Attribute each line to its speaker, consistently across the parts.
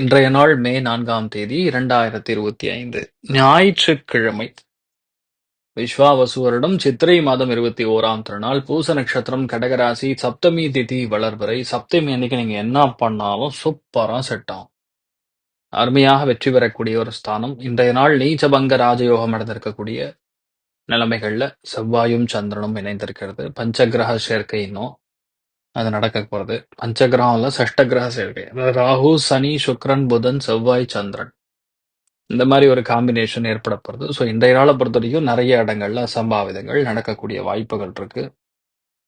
Speaker 1: இன்றைய நாள் மே நான்காம் தேதி இரண்டாயிரத்தி இருபத்தி ஐந்து ஞாயிற்றுக்கிழமை. விஸ்வாவசு வருடம் சித்திரை மாதம் இருபத்தி ஓராம் திருநாள் பூச நட்சத்திரம் கடகராசி சப்தமி திதி வளர்வரை சப்தமி அன்னைக்கு நீங்க என்ன பண்ணாலும் சூப்பரா செட் ஆகும் அருமையாக வெற்றி பெறக்கூடிய ஒரு ஸ்தானம். இன்றைய நாள் நீச்சபங்க ராஜயோகம் நடந்திருக்கக்கூடிய நிலைமைகள்ல செவ்வாயும் சந்திரனும் இணைந்திருக்கிறது. பஞ்சகிரக சேர்க்கை இன்னும் அது நடக்க போறது. பஞ்சகிரகம் இல்ல சஷ்டகிரக சேர்க்கை ராகு சனி சுக்ரன் புதன் செவ்வாய் சந்திரன். இந்த மாதிரி ஒரு காம்பினேஷன் ஏற்பட போகிறது ஸோ இன்றைய நாளை பொறுத்த வரைக்கும் நிறைய இடங்கள்ல அசம்பாவிதங்கள் நடக்கக்கூடிய வாய்ப்புகள் இருக்கு.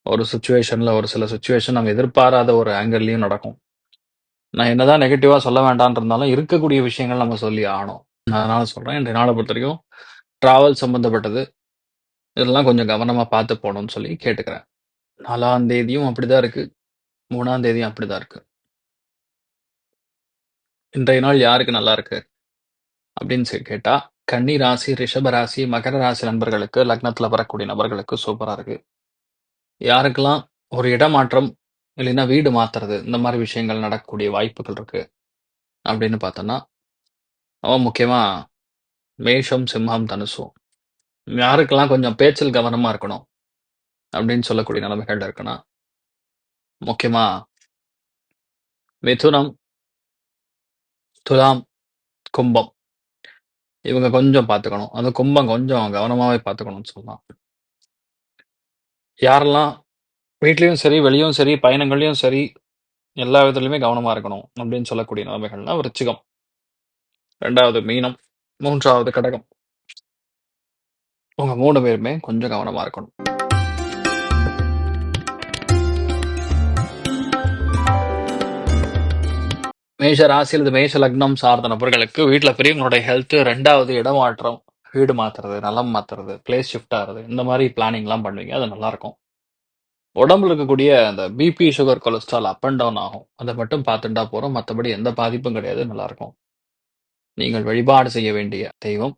Speaker 1: ஒரு சுச்சுவேஷன்ல ஒரு சில சுச்சுவேஷன் நம்ம எதிர்பாராத ஒரு ஆங்கிள்லயும் நடக்கும். நான் என்னதான் நெகட்டிவா சொல்ல வேண்டாம்னு இருந்தாலும் இருக்கக்கூடிய விஷயங்கள் நம்ம சொல்லி ஆகணும். அதனால சொல்றேன். இன்றைய நாளை பொறுத்த வரைக்கும் டிராவல் சம்பந்தப்பட்டது. இதெல்லாம் கொஞ்சம் கவனமா பார்த்து போகணும்னு சொல்லி கேட்டுக்கிறேன். நாலாம் தேதியும் அப்படிதான் இருக்கு. மூணாம் தேதியும் அப்படிதான் இருக்கு. இன்றைய நாள் யாருக்கு நல்லா இருக்கு? அப்படின்னு சொல்லி கேட்டா கன்னி ராசி ரிஷப ராசி மகர ராசி நண்பர்களுக்கு லக்னத்துல வரக்கூடிய நபர்களுக்கு சூப்பரா இருக்கு. யாருக்கெல்லாம் ஒரு இடமாற்றம் இல்லைன்னா வீடு மாத்துறது இந்த மாதிரி விஷயங்கள் நடக்கக்கூடிய வாய்ப்புகள் இருக்கு. அப்படின்னு பார்த்தோன்னா அவன் முக்கியமா மேஷம் சிம்மம் தனுசும். யாருக்கெல்லாம் கொஞ்சம் பேச்சில் கவனமா இருக்கணும்? அப்படின்னு சொல்லக்கூடிய நிலைமைகள் இருக்குன்னா முக்கியமா மிதுனம் துலாம் கும்பம். இவங்க கொஞ்சம் பார்த்துக்கணும். அந்த கும்பம் கொஞ்சம் கவனமாவே பார்த்துக்கணும்னு சொல்லலாம். யாரெல்லாம் வீட்லயும் சரி வெளியும் சரி பயணங்கள்லயும் சரி எல்லா விதத்துலையுமே கவனமா இருக்கணும் அப்படின்னு சொல்லக்கூடிய நிலைமைகள்னா விருச்சிகம். ரெண்டாவது மீனம் மூன்றாவது கடகம். உங்க மூணு பேருமே கொஞ்சம் கவனமா இருக்கணும். மேஷ ராசி அல்லது மேஷ லக்னம் சார்ந்த நபர்களுக்கு வீட்டில் பெரியவங்களுடைய ஹெல்த்து ரெண்டாவது இடமாற்றம் வீடு மாத்துறது நலம் மாற்றுறது பிளேஸ் ஷிஃப்ட் ஆகிறது இந்த மாதிரி பிளானிங்லாம் பண்ணுவீங்க. அது நல்லா இருக்கும். உடம்புல இருக்கக்கூடிய அந்த BP sugar cholesterol up and down ஆகும். அதை மட்டும் பார்த்துட்டா போகிறோம் மற்றபடி எந்த பாதிப்பும் கிடையாது. நல்லாயிருக்கும் நீங்கள் வழிபாடு செய்ய வேண்டிய தெய்வம்.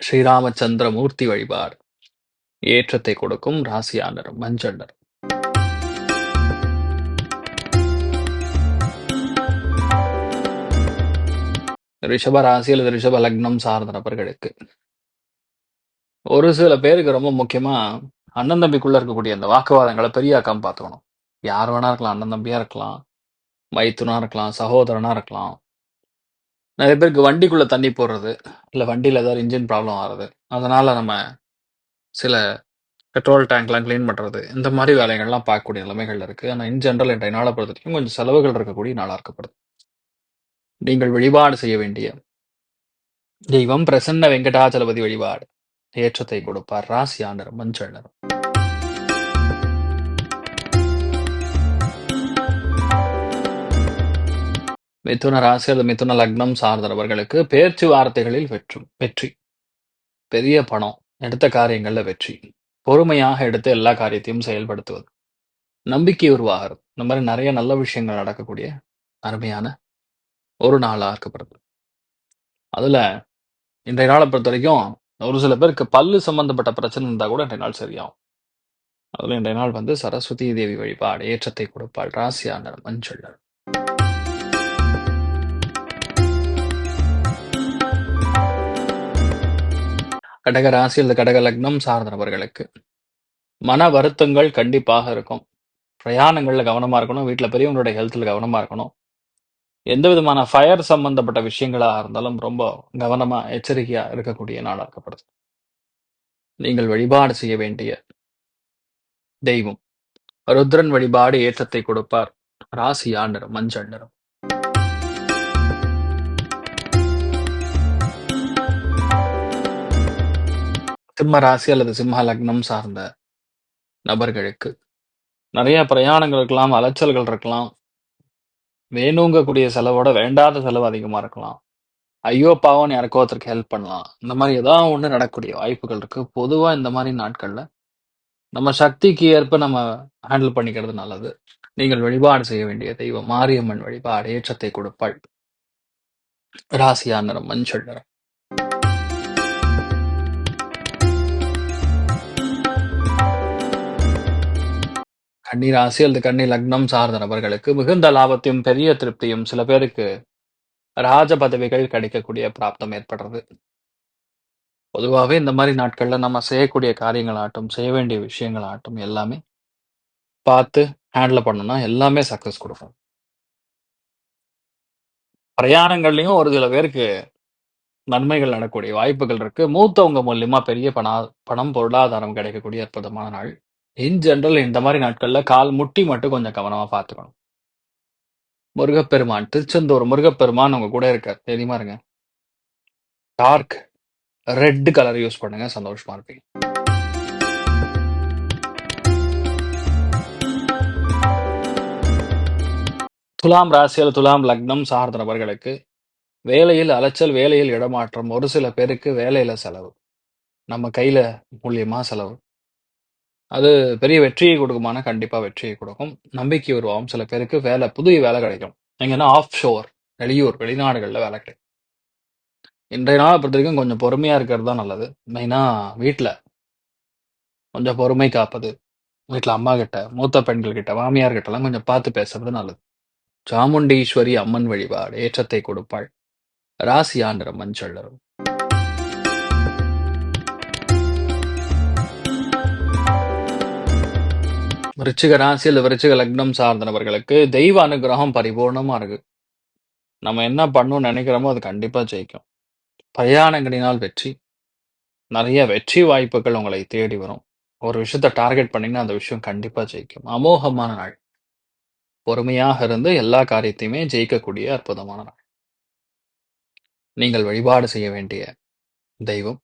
Speaker 1: ஸ்ரீராமச்சந்திர மூர்த்தி வழிபாடு. ஏற்றத்தை கொடுக்கும் ராசியானர் நிறம். மஞ்சள் ரிஷப ராசி அல்லது ரிஷப லக்னம் சார்ந்த நபர்களுக்கு. ஒரு சில பேருக்கு ரொம்ப முக்கியமா அண்ணன் தம்பிக்குள்ள இருக்கக்கூடிய அந்த வாக்குவாதங்களை பெரியாக்காம பார்த்துக்கணும். யார் வேணா இருக்கலாம் அண்ணன் தம்பியா இருக்கலாம் மைத்துனா இருக்கலாம் சகோதரனா இருக்கலாம். நிறைய பேருக்கு வண்டிக்குள்ள தண்ணி போடுறது இல்லை வண்டியில் ஏதாவது இன்ஜின் ப்ராப்ளம் ஆகுறது. அதனால நம்ம சில பெட்ரோல் டேங்க்லாம் க்ளீன் பண்ணுறது இந்த மாதிரி வேலைகள்லாம் பார்க்கக்கூடிய நிலைமைகள் இருக்குது ஆனால் இன் ஜென்ரல் இன்றைய நாளை பொறுத்த வரைக்கும் கொஞ்சம் செலவுகள் இருக்கக்கூடிய நாளாக இருக்கப்படுது. நீங்கள் வழிபாடு செய்ய வேண்டிய தெய்வம் பிரசன்ன வெங்கடாச்சலபதி வழிபாடு. ஏற்றத்தை கொடுப்பார் ராசி ஆண்டர் மஞ்சள் நிறம் மிதுன ராசி அல்லது மிதுன லக்னம் சார்ந்தவர்களுக்கு பேச்சு வார்த்தைகளில் வெற்றும் வெற்றி. பெரிய பணம் எடுத்த காரியங்களில் வெற்றி. பொறுமையாக எடுத்து எல்லா காரியத்தையும் செயல்படுத்துவது. நம்பிக்கை உருவாகிறது. இந்த மாதிரி நிறைய நல்ல விஷயங்கள் நடக்கக்கூடிய அருமையான ஒரு நாளாக இருக்கப்படுது அதுல இன்றைய நாளை பொறுத்த வரைக்கும் ஒரு சில பேருக்கு பல்லு சம்பந்தப்பட்ட பிரச்சனை இருந்தா கூட இன்றைய நாள் சரியாகும் அதுல இன்றைய நாள் வந்து சரஸ்வதி தேவி வழிபாடு ஏற்றத்தை கொடுப்பாள் ராசியான மஞ்சள் கடக ராசி அல்லது கடக லக்னம் சார்ந்த நபர்களுக்கு மன வருத்தங்கள் கண்டிப்பாக இருக்கும். பிரயாணங்களில் கவனமா இருக்கணும். வீட்டில் பெரியவங்களுடைய ஹெல்த்தில் கவனமா இருக்கணும். எந்த விதமான ஃபயர் சம்பந்தப்பட்ட விஷயங்களா இருந்தாலும் ரொம்ப கவனமா, எச்சரிக்கையா இருக்கக்கூடிய நாளா இருக்கப்படுது. நீங்கள் வழிபாடு செய்ய வேண்டிய தெய்வம். ருத்ரன் வழிபாடு ஏற்றத்தை கொடுப்பார். ராசி ஆண்டரும் மஞ்சள் நிறம். சிம்ம ராசி அல்லது சிம்ம லக்னம் சார்ந்த நபர்களுக்கு நிறைய பிரயாணங்கள் இருக்கலாம், அலைச்சல்கள் இருக்கலாம். வேணுங்கக்கூடிய செலவோட வேண்டாத செலவு அதிகமா இருக்கலாம். ஐயோ பாவம்ன்னு யாருக்கோ ஒருத்தருக்கு ஹெல்ப் பண்ணலாம். இந்த மாதிரி ஏதாவது ஒண்ணு நடக்கக்கூடிய வாய்ப்புகள் இருக்கு. பொதுவா இந்த மாதிரி நாட்கள்ல நம்ம சக்திக்கு ஏற்ப நம்ம ஹேண்டில் பண்ணிக்கிறது நல்லது. நீங்கள் வழிபாடு செய்ய வேண்டிய தெய்வம் மாரியம்மன் வழிபாடு ஏற்றத்தை கொடுப்பாள். ராசியா நிறம் மஞ்சள் நிறம். கன்னி ராசி அல்லது கன்னி லக்னம் சார்ந்த நபர்களுக்கு மிகுந்த லாபத்தையும், பெரிய திருப்தியும் சில பேருக்கு ராஜ பதவிகள் கிடைக்கக்கூடிய பிராப்தம் ஏற்படுறது. பொதுவாகவே இந்த மாதிரி நாட்களில் நம்ம செய்யக்கூடிய காரியங்களாகட்டும், செய்ய வேண்டிய விஷயங்களாகட்டும் எல்லாமே பார்த்து ஹேண்டில் பண்ணோம்னா எல்லாமே சக்ஸஸ் கொடுக்கும் பிரயாணங்கள்லையும் ஒரு சில பேருக்கு நன்மைகள் நடக்கக்கூடிய வாய்ப்புகள் இருக்கு. மூத்தவங்க மூலியமா பெரிய பணா பணம், பொருளாதாரம் கிடைக்கக்கூடிய அற்புதமான நாள். இன் ஜென்ரல் இந்த மாதிரி நாட்கள்ல கால் முட்டி மட்டும் கொஞ்சம் கவனமா பார்த்துக்கணும். முருகப்பெருமான், திருச்செந்தூர் முருகப்பெருமான் உங்க கூட இருக்கார். தைரியமா இருங்க. டார்க் ரெட் கலர் யூஸ் பண்ணுங்க. சந்தோஷமா இருப்பீங்க. துலாம் ராசி துலாம் லக்னம் சார்ந்த நபர்களுக்கு வேலையில் அலைச்சல், வேலையில் இடமாற்றம், ஒரு சில பேருக்கு வேலையில செலவு. நம்ம கையில மூலியமா செலவு. அது பெரிய வெற்றியை கொடுக்குமானா, கண்டிப்பாக வெற்றியை கொடுக்கும். நம்பிக்கை உருவாகும். சில பேருக்கு வேலை புதிய வேலை கிடைக்கும். எங்கன்னா ஆஃப் ஷோர் வெளியூர், வெளிநாடுகளில் வேலை கிடைக்கும். இன்றைய பொறுத்த வரைக்கும் கொஞ்சம் பொறுமையாக இருக்கிறது தான் நல்லது. மெயினாக வீட்டில் கொஞ்சம் பொறுமை காப்பது. வீட்டில் அம்மா கிட்ட, மூத்த பெண்கள் கிட்ட, மாமியார் கிட்டலாம் கொஞ்சம் பார்த்து பேசுறது நல்லது. சாமுண்டீஸ்வரி அம்மன் வழிபாடு ஏற்றத்தை கொடுப்பாள். ராசியா நிறம் மஞ்சள் நிறம். விருச்சிக ராசி அல்லது விருச்சிக லக்னம் சார்ந்தவர்களுக்கு தெய்வ அனுகிரகம் பரிபூர்ணமாக இருக்கு. நம்ம என்ன பண்ணணும்னு நினைக்கிறோமோ அது கண்டிப்பாக ஜெயிக்கும். பிரயாணங்களினால் வெற்றி. நிறைய வெற்றி வாய்ப்புகள் உங்களை தேடி வரும். ஒரு விஷயத்த டார்கெட் பண்ணிங்கன்னா அந்த விஷயம் கண்டிப்பாக ஜெயிக்கும். அமோகமான நாள். பொறுமையாக இருந்து எல்லா காரியத்தையுமே ஜெயிக்கக்கூடிய அற்புதமான நாள். நீங்கள் வழிபாடு செய்ய வேண்டிய தெய்வம்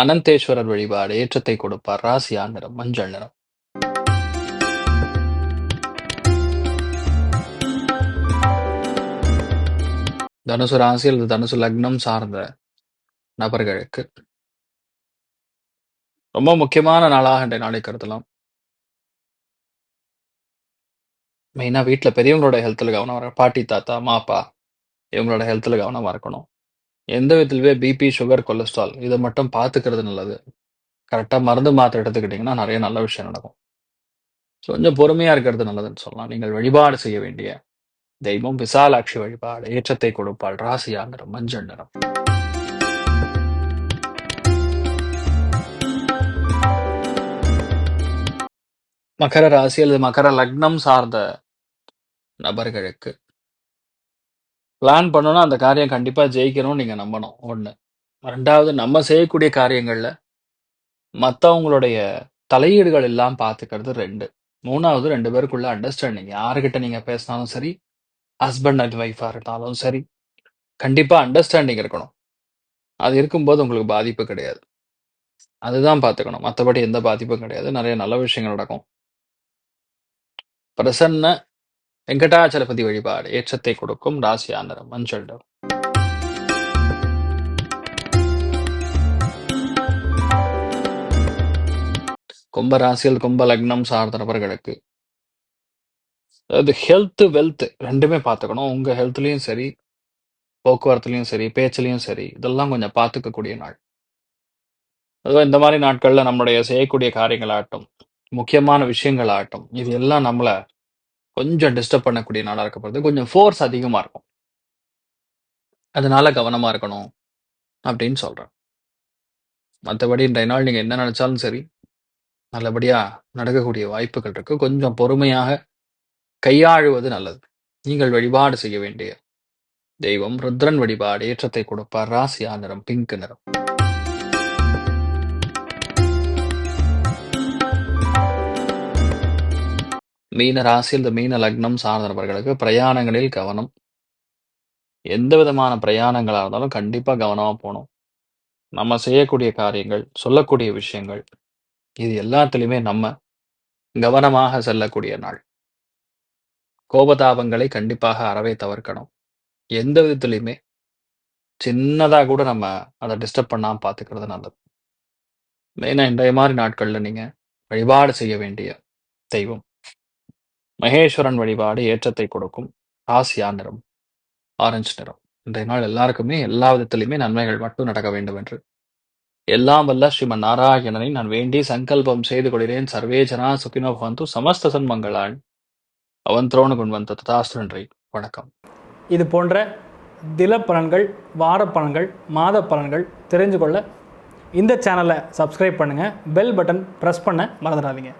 Speaker 1: அனந்தேஸ்வரர் வழிபாடு ஏற்றத்தை கொடுப்பார். ராசியா நிறம் மஞ்சள் நிறம். தனுசு ராசி அல்லது தனுசு லக்னம் சார்ந்த நபர்களுக்கு ரொம்ப முக்கியமான நாளாக இன்றைய நாளை கருதலாம். மெயினா வீட்ல பெரியவங்களோட ஹெல்த்தில் கவனம் வர பாட்டி, தாத்தா, அம்மா, அப்பா இவங்களோட ஹெல்த்தில் கவனமாக இருக்கணும். எந்த விதத்திலுமே பிபி, சுகர், கொலஸ்ட்ரால் இத மட்டும் பார்த்துக்கிறது நல்லது. கரெக்ட்டா மருந்து, மாத்திரை எடுத்துக்கிட்டீங்கன்னா, நெறைய நல்ல விஷயம் நடக்கும். கொஞ்சம் பொறுமையா இருக்கிறது நல்லதுன்னு சொல்லலாம். நீங்கள் வழிபாடு செய்ய வேண்டிய தெய்வம் விசாலாட்சி வழிபாடு ஏற்றத்தை கொடுப்பாள். ராசியா நிறம் மஞ்சள் நிறம். மகர ராசி அல்லது மகர லக்னம் சார்ந்த நபர்களுக்கு பிளான் பண்ணோம்னா, அந்த காரியம் கண்டிப்பாக ஜெயிக்கணும்னு நீங்கள் நம்பணும். 1. 2வது நம்ம செய்யக்கூடிய காரியங்களில் மற்றவங்களுடைய தலையீடுகள் எல்லாம் பார்த்துக்கிறது 2. 3வது 2 பேருக்குள்ள அண்டர்ஸ்டாண்டிங். யாருக்கிட்ட நீங்கள் பேசினாலும் சரி, ஹஸ்பண்ட் அண்ட் ஒய்ஃபாக இருந்தாலும் சரி, கண்டிப்பாக அண்டர்ஸ்டாண்டிங் இருக்கணும். அது இருக்கும்போது உங்களுக்கு பாதிப்பு கிடையாது. அதுதான் பார்த்துக்கணும். மற்றபடி எந்த பாதிப்பும் கிடையாது. நிறைய நல்ல விஷயங்கள் நடக்கும். பிரசன்ன வெங்கடாச்சலபதி வழிபாடு ஏற்றத்தை கொடுக்கும். ராசியா நிறம் மஞ்சள் நிறம். கும்ப ராசியில் கும்ப லக்னம் சார்ந்த நபர்களுக்கு அதாவது ஹெல்த், வெல்த் ரெண்டுமே பார்த்துக்கணும். உங்க ஹெல்த்லயும் சரி, போக்குவரத்துலயும் சரி, பேச்சுலயும் சரி, இதெல்லாம் கொஞ்சம் பார்த்துக்கக்கூடிய நாள். அதுவும் இந்த மாதிரி நாட்கள்ல நம்முடைய செய்யக்கூடிய காரியங்களாகட்டும், முக்கியமான விஷயங்களாகட்டும், இது எல்லாம் நம்மள கொஞ்சம் டிஸ்டர்ப் பண்ணக்கூடிய நாளா இருக்க போகிறது கொஞ்சம் ஃபோர்ஸ் அதிகமா இருக்கும். அதனால கவனமா இருக்கணும். அப்படின்னு சொல்றேன். மத்தபடி இன்றைய நாள் நீங்க என்ன நினச்சாலும் சரி நல்லபடியாக நடக்கக்கூடிய வாய்ப்புகள் இருக்கு கொஞ்சம் பொறுமையாக கையாளுவது நல்லது நீங்கள் வழிபாடு செய்ய வேண்டிய தெய்வம் ருத்ரன் வழிபாடு ஏற்றத்தை கொடுப்பார் ராசியா நிறம் பிங்க் நிறம் மீன ராசி இந்த மீன லக்னம் சார்ந்தவர்களுக்கு பிரயாணங்களில் கவனம். எந்த விதமான பிரயாணங்களாக இருந்தாலும் கண்டிப்பாக கவனமாக போகணும். நம்ம செய்யக்கூடிய காரியங்கள் சொல்லக்கூடிய விஷயங்கள் இது எல்லாத்துலேயுமே நம்ம கவனமாக செல்லக்கூடிய நாள். கோபதாபங்களை கண்டிப்பாக அறவே தவிர்க்கணும். எந்த விதத்துலையுமே சின்னதாக கூட நம்ம அதை டிஸ்டர்ப் பண்ணாமல் பார்த்துக்கிறது நல்லது. மெயினாக இன்றைய மாதிரி நாட்களில் நீங்கள் வழிபாடு செய்ய வேண்டிய தெய்வம். மகேஸ்வரன் வழிபாடு ஏற்றத்தை கொடுக்கும். ராசியா நிறம் ஆரஞ்சு நிறம். இன்றைய நாள் எல்லாருக்குமே எல்லா விதத்திலுமே நன்மைகள் மட்டும் நடக்க வேண்டும் என்று. எல்லாம் வல்ல ஸ்ரீமன் நாராயணனை நான் வேண்டி சங்கல்பம் செய்து கொள்கிறேன். சர்வே ஜனா சுகினோ பவந்து சமஸ்த சன்மங்களான் அவன் திரோணு குண்வந்த ததாஸ்து நன்றி வணக்கம்.
Speaker 2: இது போன்ற தில பலன்கள் வார பலன்கள் மாத பலன்கள் தெரிஞ்சு கொள்ள இந்த சேனலை சப்ஸ்கிரைப் பண்ணுங்கள் பெல் பட்டன் ப்ரெஸ் பண்ண மறந்துடாதீங்க.